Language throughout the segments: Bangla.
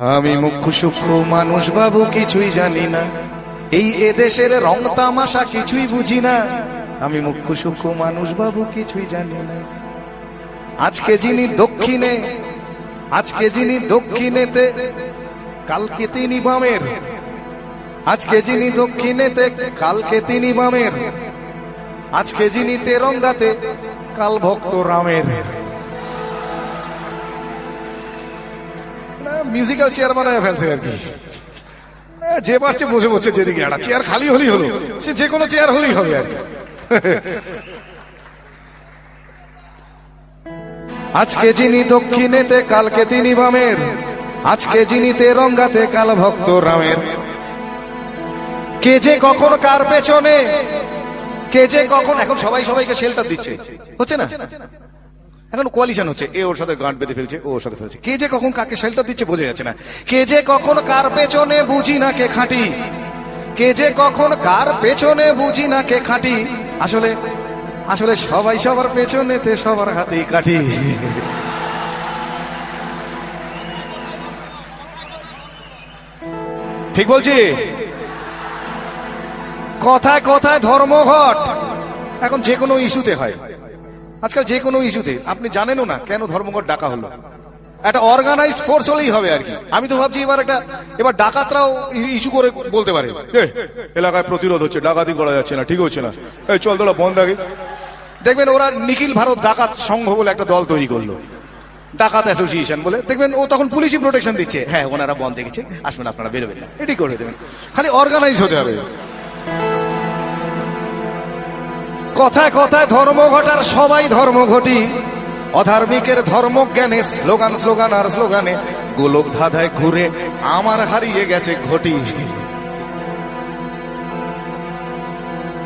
আমি মুখ্য সূক্ষ্ম মানুষ বাবু, কিছুই জানি না। এই এদেশের রং তামাশা কিছুই বুঝি না। আমি মুখ্য সূক্ষ্ম মানুষ বাবু, কিছুই জানি না। আজকে যিনি দক্ষিণে, আজকে যিনি দক্ষিণেতে, কালকে তিনি বামের। আজকে যিনি দক্ষিণেতে, কালকে তিনি বামের। আজকে যিনি তেরঙ্গাতে, কাল ভক্ত রামের। মিউজিক্যাল চেয়ার বানায় ফেলছে আর কি। যে পারছে বসে বসে যেদিকে একটা চেয়ার খালি হলেই হলো। সে যে কোনো চেয়ার হলেই হবে আর কি। আজকে যিনি দক্ষিণেতে, কালকে তিনি বামের। আজকে যিনি তেরঙ্গাতে, কাল ভক্ত রামের। কে যে কখন কার পেছনে, কে যে কখন এখন সবাই সবাইকে শেল্টার দিচ্ছে। হচ্ছে না? এখন কোয়ালিশন হচ্ছে। এ ওর সাথে গাঁট বেঁধে ফেলছে, ও ওর সাথে ফেলছে। কে যে কখন কাকে শেল্টার দিচ্ছে বোঝা যাচ্ছে না। কে যে কখন কার পেছনে বুঝি না কে খাঁটি। কে যে কখন কার পেছনে বুঝি না কে খাঁটি। আসলে আসলে সবাই সবার পেছনেতে সবার হাতেই কাঠি। ঠিক বলছি? কথায় কথায় ধর্মঘট এখন যে কোনো ইস্যুতে হয়। আজকাল যে কোনো ইস্যুতে আপনি জানেনও না কেন ধর্মঘট ডাকা হলো। একটা অর্গানাইজড ফোর্স হলেই হবে আর কি। আমি তো ভাবছি এবার একটা এবার ডাকাতরাও ইস্যু করে বলতে পারে। "এ, এলাকায় প্রতিরোধ হচ্ছে ডাকাতি করা যাচ্ছে না ঠিক হচ্ছে না। এই চল তোরা বন্ধ রাখি দেখবেন ওরা নিখিল ভারত ডাকাত সংঘ বলে একটা দল তৈরি করল। ডাকাত অ্যাসোসিয়েশন বলে। দেখবেন ও তখন পুলিশই প্রোটেকশন দিচ্ছে। হ্যাঁ ওনারা বন্ধ রেখেছে আসুন আপনারা বেরোবেন না। এটি করে দেবেন। খালি অর্গানাইজ হতে হবে। কথায় কথায় ধর্মঘটার সবাই ধর্মঘটি অধার্মিকের ধর্মজ্ঞানে স্লোগান স্লোগান আর স্লোগানে গোলক ধাঁধায় ঘুরে আমার হারিয়ে গেছে ঘটি।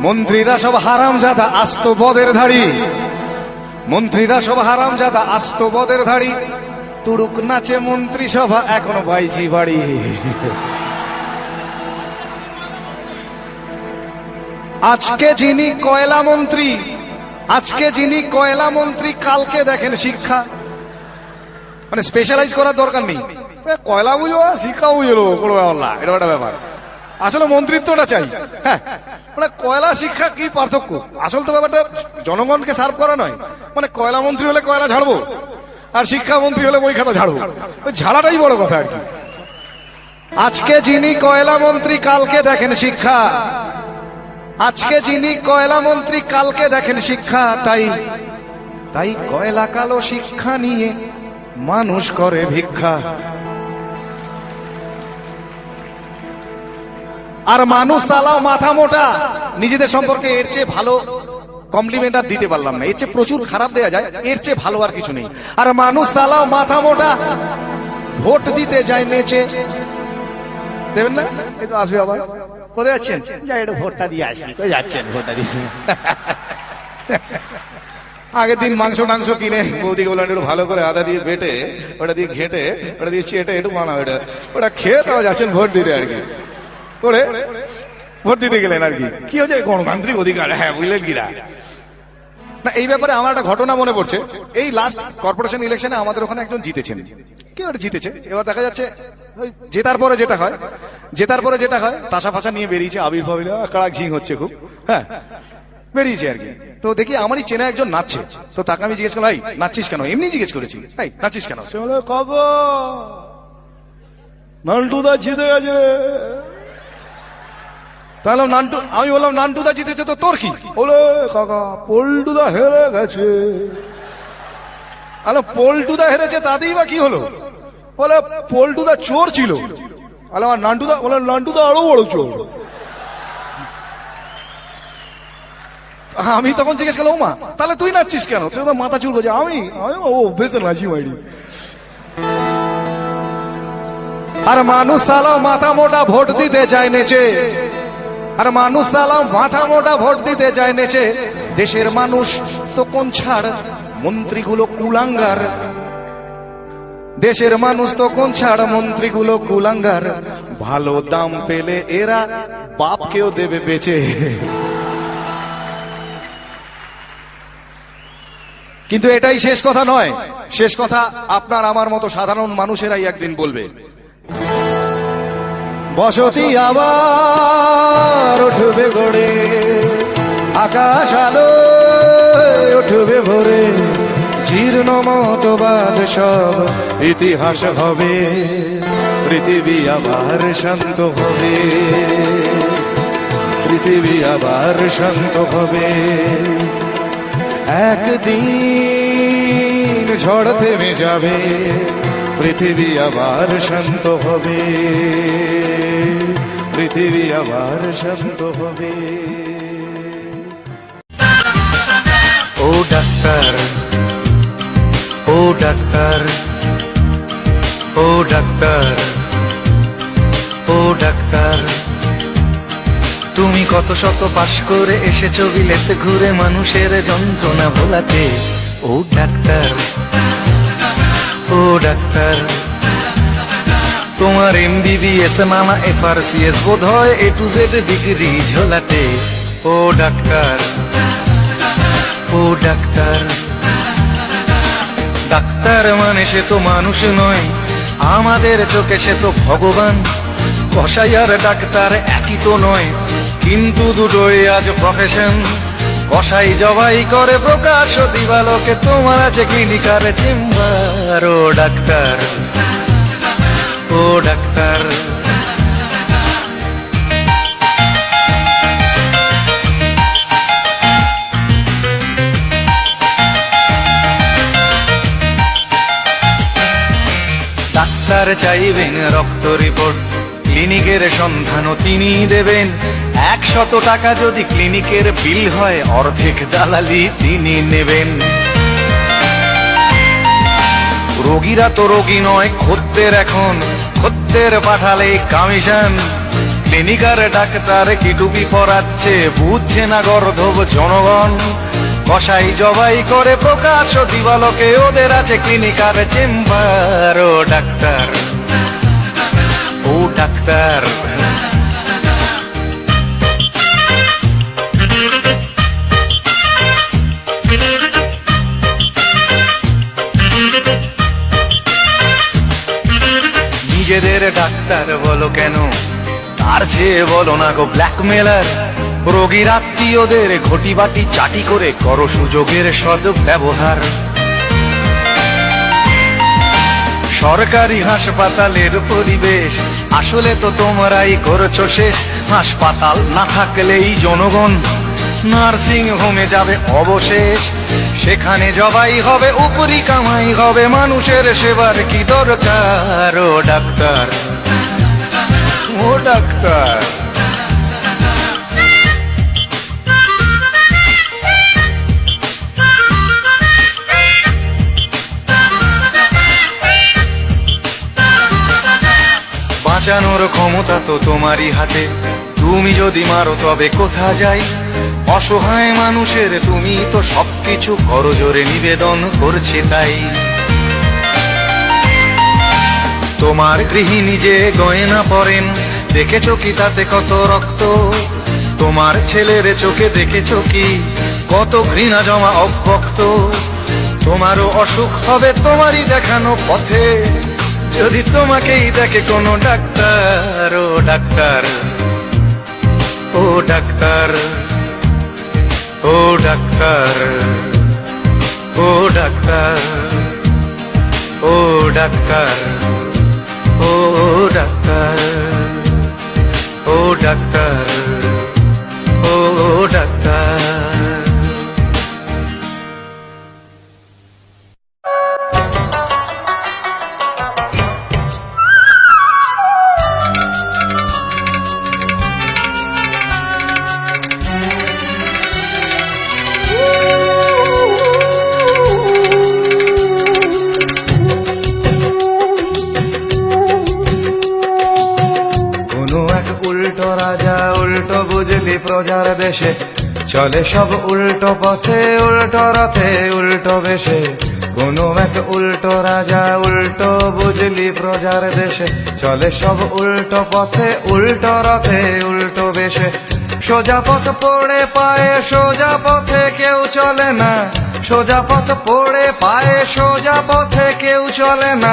মন্ত্রীরা সব হারাম জাদা আস্ত বদের ধাড়ি। মন্ত্রীরা সব হারাম জাদা আস্ত বদের ধাড়ি। তুড়ুক নাচে মন্ত্রী সভা এখনও বাইজি বাড়ি। আজকে যিনি কয়লা মন্ত্রী আজকে যিনি কয়লা মন্ত্রী কালকে দেখেন শিক্ষা। মানে স্পেশালাইজ করার দরকার নেই। কয়লা বুঝব শিক্ষা বুঝলো কোনো ব্যাপার এটা একটা ব্যাপার। আসলে মন্ত্রিত্বটা চাই। হ্যাঁ মানে কয়লা শিক্ষা কি পার্থক্য? আসল তো ব্যাপারটা জনগণকে সার্ভ করা নয়। মানে কয়লা মন্ত্রী হলে কয়লা ঝাড়বো আর শিক্ষা মন্ত্রী হলে বই খাতা ঝাড়বো। ওই ঝাড়াটাই বড় কথা আর কি। আজকে যিনি কয়লা মন্ত্রী কালকে দেখেন শিক্ষা। আজকে যিনি কয়লা মন্ত্রী, কালকে দেখেন শিক্ষা, তাই তাই কয়লা কালো শিক্ষা নিয়ে মানুষ করে ভিক্ষা। আর মানুষ চালাও মাথা মোটা, নিজেদের সম্পর্কে এর চেয়ে ভালো কমপ্লিমেন্ট আর দিতে পারলাম না। এর চেয়ে প্রচুর খারাপ দেয়া যায়, এর চেয়ে ভালো আর কিছু নেই। আর মানুষ চালাও মাথা মোটা, ভোট দিতে যায় নেচে। দেবেন না? তো আসবে আবার। কোথায় যাচ্ছেন যাই একটু ভোটটা দিয়ে আসি। কই যাচ্ছেন? ভোটটা দিয়েছি আগের দিন মাংস টাংস কিনে বৌদিকে বললাম একটু ভালো করে আদা দিয়ে বেটে ওটা দিয়ে ঘেটে ওটা দিয়ে চেটে একটু বানাও এটা। ওটা খেয়ে তাও যাচ্ছেন ভোট দিতে আর কি। করে ভোট দিতে গেলেন আর কি। কি হচ্ছে গণতান্ত্রিক অধিকার। হ্যাঁ বুঝলেন কিনা না এই ব্যাপারে আমার একটা ঘটনা মনে পড়ছে। এই লাস্ট কর্পোরেশন ইলেকশনে আমাদের ওখানে একজন জিতেছেন। কে ওটা জিতেছে? এবার দেখা যাচ্ছে জেতার পরে যেটা হয় জেতার পরে যেটা হয় তাসা ফাসা নিয়ে বেরিয়েছে আবির কাড়াক ঝিং হচ্ছে খুব হ্যাঁ বেরিয়েছে আর কি। তো দেখি আমারই চেনা একজন নাচছে। তো তাকে আমি জিজ্ঞেস করলাম "এই, নাচছিস কেন? এমনি জিজ্ঞেস করেছি এই নাচছিস কেন? নান্টুদা জিতে গেছে। তাহলে নান্টু আমি বললাম নান্টুদা জিতেছে তো তোর কি? বলে কাকা পল্টুদা হেরে গেছে। আলো পল্টুদা হেরেছে তাতেই বা কি হলো? বলে পল্টুদা চোর ছিল। আলো আমার নান্টুদা, বলে নান্টুদা আরও বড় চোর। আমি তখন জিজ্ঞেস করলাম মা তাহলে তুই নাচছিস কেন? তুই তো মাথা চুল করছে আমি ও বেসে নাচি মাইরি। আর মানুষ সালা মাথা মোটা ভোট দিতে যায় নেচে। আর মানুষ সালা মাথা মোটা ভোট দিতে যায় নেচে। দেশের মানুষ তো কোন ছাড়? মন্ত্রীগুলো কুলাঙ্গার। দেশের মানুষ তো কোন ছাড় মন্ত্রীগুলো কুলাঙ্গার। ভালো দাম পেলে এরা বাপকেও দেবে বেচে। কিন্তু এটাই শেষ কথা নয়। শেষ কথা আপনার আমার মতো সাধারণ মানুষেরাই একদিন বলবে। বসতি আবার উঠবে গড়ে আকাশ আলো উঠবে ভরে। জীর্ণ মতবাদ সব ইতিহাস হবে। পৃথিবী আবার শান্ত হবে। পৃথিবী আবার শান্ত হবে। একদিন ঝড় থেমে যাবে। পৃথিবী আবার শান্ত হবে। পৃথিবী আবার শান্ত হবে। ও ডাক্তার ডাক্তার, ও ডাক্তার ও ডাক্তার। তুমি কত শত পাশ করে এসেছ বিলেতে ঘুরে মানুষের যন্ত্রণা ভোলাতে। ও ডাক্তার ও ডাক্তার। তোমার এমবিবিএস নামা এফআরসিএস বোধ হয় এ টু জেড ডিগ্রি ঝোলাতে। ও ডাক্তার ও ডাক্তার। ডাক্তার মানে সে তো মানুষ নয়। আমাদের চোখে সে তো ভগবান। কষাই আর ডাক্তার একই তো নয়। কিন্তু দুটোই আজ প্রফেশন কষাই জবাই করে প্রকাশ দিবালোকে, তোমার আছে ক্লিনিকার চেম্বার ও ডাক্তার ও ডাক্তার। ডাক্তার চাইবেন রক্ত রিপোর্ট। ক্লিনিকের সন্ধানও তিনি দেবেন। একশত টাকা যদি ক্লিনিকের বিল হয়, অর্ধেক দালালি তিনি নেবেন। রোগীরা তো রোগী নয়, খদ্দের এখন। খদ্দের পাঠালে কমিশন ক্লিনিকার ডাক্তার কি টুপি পরাচ্ছে, বুঝছে না গর্ধব জনগণ। কসাই জবাই করে প্রকাশ, দিবালকে ওদের আছে ক্লিনিকার চেম্বার ও ডাক্তার। ও ডাক্তার। নিজেদের ডাক্তার বলো কেন? তার চেয়ে বলো না গো ব্ল্যাকমেলার রোগীর আত্মীয়দের ঘটি বাটি চাটি করে করো সুযোগের সদ ব্যবহার সরকারি হাসপাতালের পরিবেশ, আসলে তো তোমরাই করছ শেষ। হাসপাতাল না থাকলেই জনগণ নার্সিং হোমে যাবে অবশেষ। সেখানে জবাই হবে, উপরি কামাই হবে, মানুষের সেবার কি দরকার? ও ডাক্তার ও ডাক্তার। বাঁচানোর ক্ষমতা তো তোমারই হাতে। তুমি যদি মারো, তবে কোথা যাই? অসহায় মানুষের তুমি তো সবকিছু করজোরে নিবেদন করছে তাই। তোমার গৃহিণী যে গয়না পরেন, দেখেছ কি তাতে কত রক্ত? তোমার ছেলের চোখে দেখেছ কি কত ঘৃণা জমা অব্যক্ত? তোমারও অসুখ হবে, তোমারই দেখানো পথে। যদি তোমাকেই দেখে কোনো ডাক্তার, ও ডাক্তার ও ডাক্তার ও ডাক্তার ও ডাক্তার ও ডাক্তার ও ডাক্তার ও ডাক্তার। দেশে চলে সব উল্টো পথে, উল্টো রথে, উল্টো বেশে। কোনো এক উল্টো রাজা, উল্টো বুঝলি প্রজার দেশে। চলে সব উল্টো পথে, উল্টো রথে, উল্টো বেশে। সোজা পথ পড়ে পায়ে, সোজা পথে কেউ চলে না। সোজা পথ পড়ে পায়ে, সোজা পথে কেউ চলে না।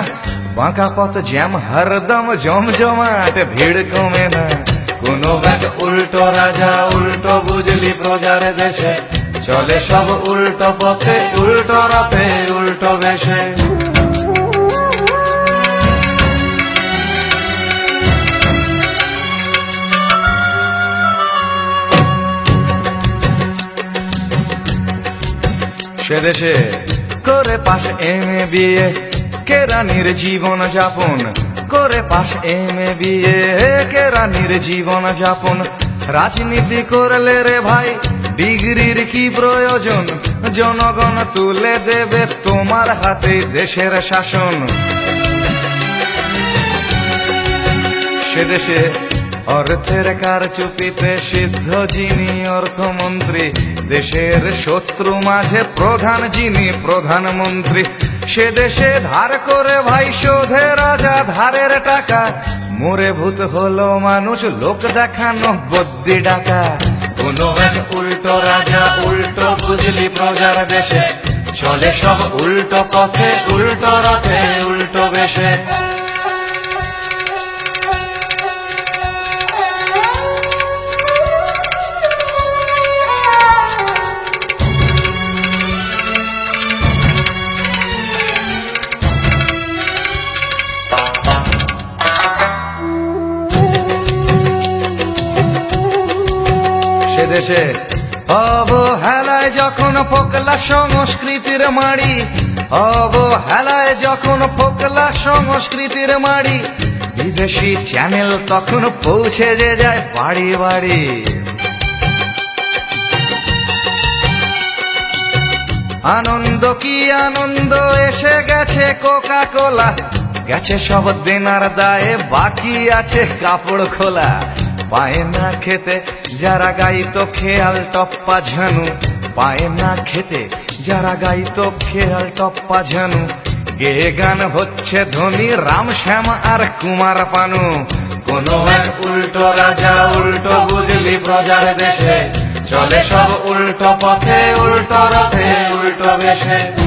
বাঁকা পথ জ্যাম, হরদম, জমজমাট, ভিড় কমে না। কোনো ব্যাগ উল্টো রাজা, উল্টো বুঝলি প্রজার দেশে। চলে সব উল্টো পথে, উল্টো রথে, উল্টো বেশে। সে দেশে করে পাশ এম এ বিয়ে কেরানির জীবন যাপন? করে পাশ এম বিয়ে কেরানির জীবন যাপন। রাজনীতি করলে রে ভাই, ডিগ্রির কি প্রয়োজন? জনগণ তুলে দেবে তোমার হাতে দেশের শাসন। সে দেশে অর্থের কারচুপিতে সিদ্ধ যিনি অর্থমন্ত্রী, দেশের শত্রু মাঝে প্রধান যিনি প্রধানমন্ত্রী। সে দেশে ধার করে ভাই শোধে রাজা ধারের টাকা। মোরে ভূত হলো মানুষ, লোক দেখানো বদ্যি ডাকা। কোন এক উল্টো রাজা উল্টো বুঝলি প্রজার দেশে। চলে সব উল্টো পথে, উল্টো রথে, উল্টো বেশে। দেশে। অবহেলায় যখন ফোকলা সংস্কৃতির মাড়ি, অবহেলায় যখন ফোকলা সংস্কৃতির মাড়ি, বিদেশি চ্যানেল তখন পৌঁছে যে যায় বাড়ি বাড়ি। আনন্দ কি আনন্দ? এসে গেছে কোকা কোলা গেছে সব দেনার দায়ে, বাকি আছে কাপড় খোলা। পায় না খেতে যারা গাইতো খেয়াল টপ্পা ঝানু, পায় না খেতে। যারা গাইতো খেয়াল টপ্পা ঝানু, গে গান হচ্ছে ধনী রাম শ্যাম আর কুমার পানু। কোন এক উল্টো রাজা উল্টো বুঝলি প্রজার দেশে। চলে সব উল্টো পথে, উল্টো রথে, উল্টো বেশে।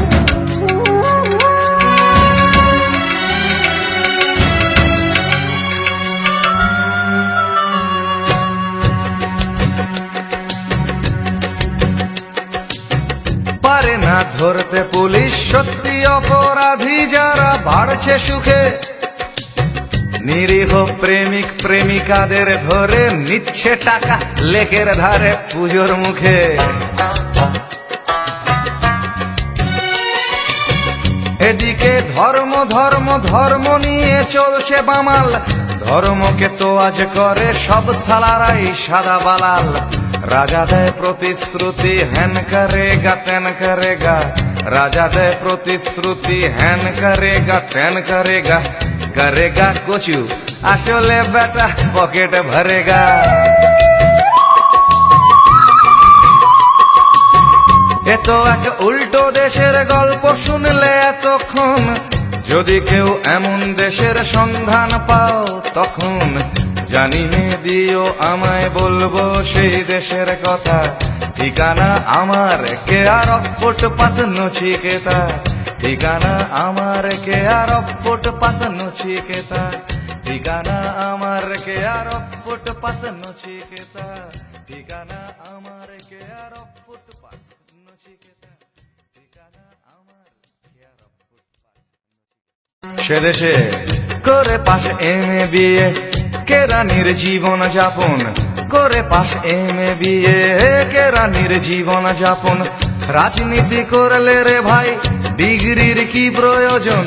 ধরতে পুলিশ সত্যি অপরাধী যারা বাড়ছে সুখে। নিরীহ প্রেমিক প্রেমিকাদের ধরে নিচ্ছে টাকা লেকের ধারে পুজোর মুখে। এদিকে ধর্ম ধর্ম ধর্ম নিয়ে চলছে বামাল। ধর্মকে তো আজ করে সব সালারাই সাদা বালাল। রাজা দেয় প্রতিশ্রুতি হ্যান করেগা, তেন করেগা। রাজা দেয় প্রতিশ্রুতি হ্যান করেগা, তেন করেগা। করেগা কচু, আসলে বেটা পকেট ভরেগা। এত এক উল্টো দেশের গল্প শুনলে এতক্ষণ যদি কেউ এমন দেশের সন্ধান পাও, তখন জানিয়ে দিও, আমায় বলব সেই দেশের কথা। ঠিকানা আমার কে আর ফুটপাত নচিকেতা। ঠিকানা আমার কে আর ফুটপাত নচিকেতা। ঠিকানা আমার কে আর ফুটপাত নচিকেতা। ঠিকানা আমার কে আর ফুটপাত নচিকেতা সে করে পাশ এম বিয়ে কেরানির জীবন যাপন? করে পাশ এম বিয়ে কেরানির জীবন যাপন? রাজনীতি করলে রে ভাই, ডিগ্রির কি প্রয়োজন?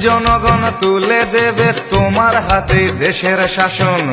জনগণ তুলে দেবে তোমার হাতে দেশের শাসন।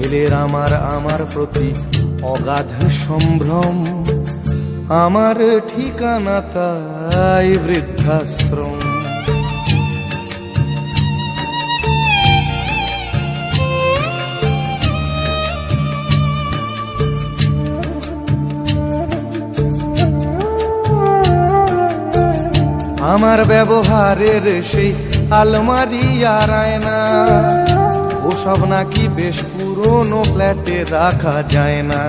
ছেলের আমার আমার প্রতি অগাধ সম্ভ্রম। আমার ঠিকানা তাই বৃদ্ধাশ্রম। আমার ব্যবহারের সেই আলমারি আর আয়না, ওসব নাকি বেশ পুরনো ফ্ল্যাটে রাখা যায় না।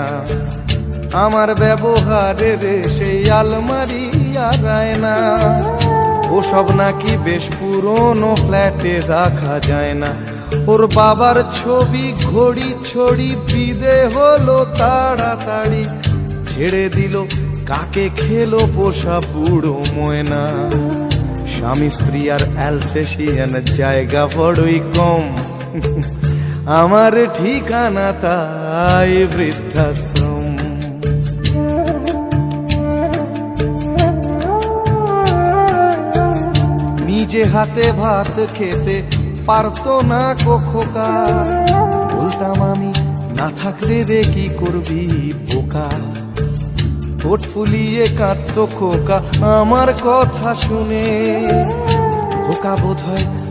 আমার ব্যবহারের সেই আলমারি আর আয়না ওসব নাকি বেশ পুরনো ফ্ল্যাটে রাখা যায় না। ওর বাবার ছবি ঘড়ি ছড়ি বিদে হলো তাড়াতাড়ি। ছেড়ে দিল, কাকে খেলো পোষা বুড়ো ময়না। স্বামী স্ত্রী আর অ্যালসেশিয়ান জায়গা বড়ই কম। আমার ঠিকানা তাই বৃদ্ধাশ্রম। নিজে হাতে ভাত খেতে পারতো না কখোকা। বলতাম আমি, না থাকলে রে কি করবি বোকা? ঠোঁট ফুলিয়ে কাঁদত খোকা, আমার কথা শুনে। খোকা বোধ হয়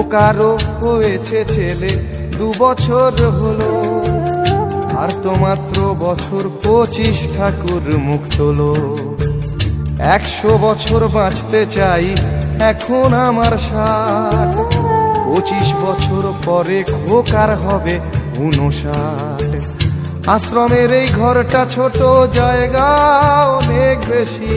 খোকারও হয়েছে ছেলে। দু বছর হলো, আর তো মাত্র বছর পঁচিশ ঠাকুর মুখ তোলো। একশো বছর বাঁচতে চাই এখন আমার ষাট। পঁচিশ বছর পরে খোকার হবে উনষাট। আশ্রমের এই ঘরটা ছোট জায়গা, অনেক বেশি।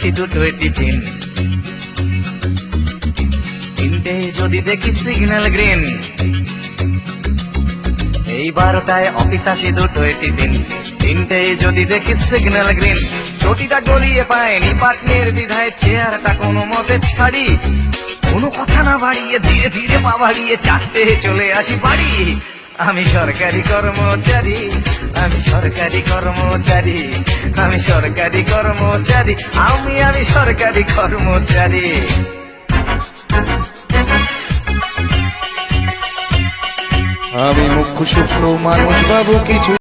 আসি দুটোয় টিফিন তিনটে যদি দেখি সিগন্যাল গ্রিন এই বারোটায় অফিস আসি দুটোয় টিফিন তিনটে যদি দেখি সিগন্যাল গ্রিন চটিটা গলিয়ে পায়নি পাটনের বিধায় চেয়ারটা কোনো মতে ছাড়ি। কোনো কথা না বাড়িয়ে ধীরে ধীরে পা বাড়িয়ে চারটে চলে আসি বাড়ি। আমি সরকারি কর্মচারী, আমি সরকারি কর্মচারী, আমি সরকারি কর্মচারী, আমি আমি সরকারি কর্মচারী। আমি মুখ্য শুক্র মানুষ, বাবু কিছু